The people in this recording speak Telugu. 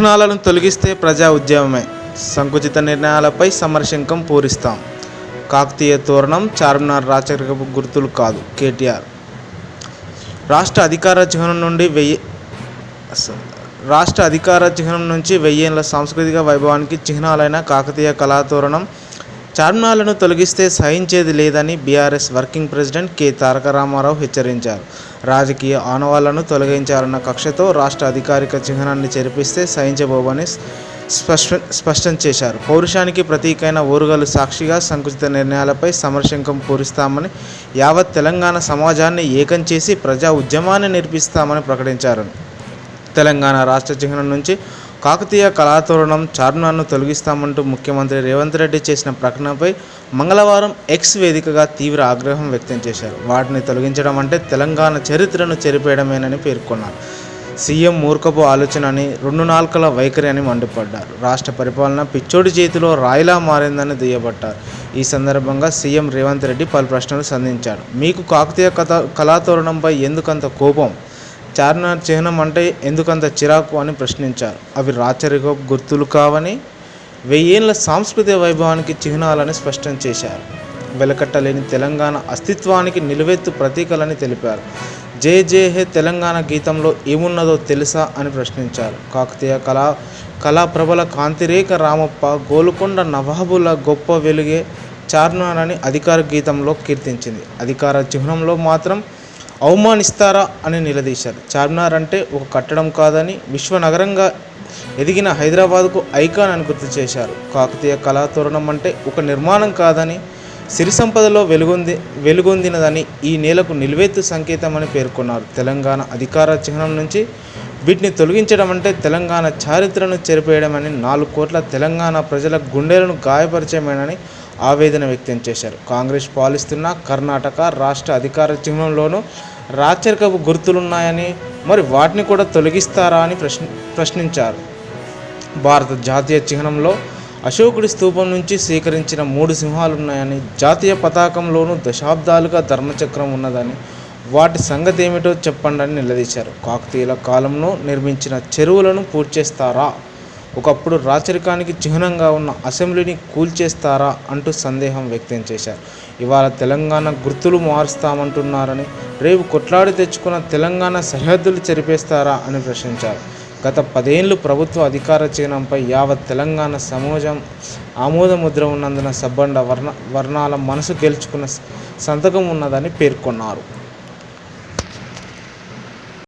చిహ్నాలను తొలగిస్తే ప్రజా ఉద్యమమే. సంకుచిత నిర్ణయాలపై సమరశంకం పూరిస్తాం. కాకతీయ తోరణం చార్మినార్ రాచరికపు గుర్తులు కాదు. కేటీఆర్. రాష్ట్ర అధికార చిహ్నం నుండి వెయ్యి రాష్ట్ర అధికార చిహ్నం నుంచి వెయ్యేళ్ళ సాంస్కృతిక వైభవానికి చిహ్నాలైన కాకతీయ కళాతోరణం చార్మినార్లను తొలగిస్తే సహించేది లేదని BRS working president K. Taraka Rama Rao హెచ్చరించారు. రాజకీయ ఆనవాళ్ళను తొలగించాలన్న కక్షతో రాష్ట్ర అధికారిక చిహ్నాన్ని చెరిపిస్తే సహించబోవని స్పష్ట స్పష్టం చేశారు. పౌరుషానికి ప్రతీకైన ఊరుగలు సాక్షిగా సంకుచిత నిర్ణయాలపై సమరశంకం పూరిస్తామని యావత్ తెలంగాణ సమాజాన్ని ఏకం చేసి ప్రజా ఉద్యమాన్ని నిర్పిస్తామని ప్రకటించారు. తెలంగాణ రాష్ట్ర చిహ్నం నుంచి కాకతీయ కళాతోరణం చార్మినార్ను తొలగిస్తామంటూ ముఖ్యమంత్రి రేవంత్ రెడ్డి చేసిన ప్రకటనపై మంగళవారం ఎక్స్ వేదికగా తీవ్ర ఆగ్రహం వ్యక్తం చేశారు. వాటిని తొలగించడం అంటే తెలంగాణ చరిత్రను చెరిపేయడమేనని పేర్కొన్నారు. సీఎం మూర్ఖపు ఆలోచన అని రెండు నాల్కల వైఖరి అని మండిపడ్డారు. రాష్ట్ర పరిపాలన పిచ్చోడి చేతిలో రాయిలా మారిందని దుయ్యబట్టారు. ఈ సందర్భంగా సీఎం రేవంత్ రెడ్డి పలు ప్రశ్నలు సంధించాడు మీకు కాకతీయ కథ కళాతోరణంపై ఎందుకంత కోపం? చార్మినార్ చిహ్నం అంటే ఎందుకంత చిరాకు అని ప్రశ్నించారు. అవి రాచరిక గుర్తులు కావని వెయ్యేళ్ళ సాంస్కృతిక వైభవానికి చిహ్నాలని స్పష్టం చేశారు. వెలకట్టలేని తెలంగాణ అస్తిత్వానికి నిలువెత్తు ప్రతీకలని తెలిపారు. జే జే హే తెలంగాణ గీతంలో ఏమున్నదో తెలుసా అని ప్రశ్నించారు. కాకతీయ కళా కళాప్రభల కాంతిరేఖ రామప్ప గోలుకొండ నవాబుల గొప్ప వెలుగే చార్మినార్ అని అధికార గీతంలో కీర్తించింది. అధికార చిహ్నంలో మాత్రం అవమానిస్తారా అని నిలదీశారు. చార్మినార్ అంటే ఒక కట్టడం కాదని విశ్వనగరంగా ఎదిగిన హైదరాబాద్కు ఐకాన్ అని గుర్తు చేశారు. కాకతీయ కళాతోరణం అంటే ఒక నిర్మాణం కాదని సిరి సంపదలో వెలుగొంది వెలుగొందినదని ఈ నేలకు నిలువెత్తు అని పేర్కొన్నారు. తెలంగాణ అధికార చిహ్నం నుంచి వీటిని తొలగించడం అంటే తెలంగాణ చారిత్రను చెరిపేయడమని నాలుగు కోట్ల తెలంగాణ ప్రజల గుండెలను గాయపరిచయమేనని ఆవేదన వ్యక్తం చేశారు. కాంగ్రెస్ పాలిస్తున్న కర్ణాటక రాష్ట్ర అధికార చిహ్నంలోనూ రాచరికపు గుర్తులున్నాయని మరి వాటిని కూడా తొలగిస్తారా అని ప్రశ్న ప్రశ్నించారు. భారత జాతీయ చిహ్నంలో అశోకుడి స్తూపం నుంచి సేకరించిన మూడు సింహాలు ఉన్నాయని జాతీయ పతాకంలోనూ దశాబ్దాలుగా ధర్మచక్రం ఉన్నదని వాటి సంగతి ఏమిటో చెప్పండి అని నిలదీశారు. కాకతీయుల కాలంలో నిర్మించిన చెరువులను పూర్చేస్తారా ఒకప్పుడు రాచరికానికి చిహ్నంగా ఉన్న అసెంబ్లీని కూల్చేస్తారా అంటూ సందేహం వ్యక్తం చేశారు. ఇవాళ తెలంగాణ గుర్తులు మారుస్తామంటున్నారని రేపు కొట్లాడి తెచ్చుకున్న తెలంగాణ సరిహద్దులు చెరిపేస్తారా అని ప్రశ్నించారు. గత పదేళ్ళు ప్రభుత్వ అధికార చిహ్నంపై యావత్ తెలంగాణ సమాజం ఆమోదముద్ర ఉన్నందున సబ్బండ వర్ణ వర్ణాల మనసు గెలుచుకున్న సంతకం ఉన్నదని పేర్కొన్నారు.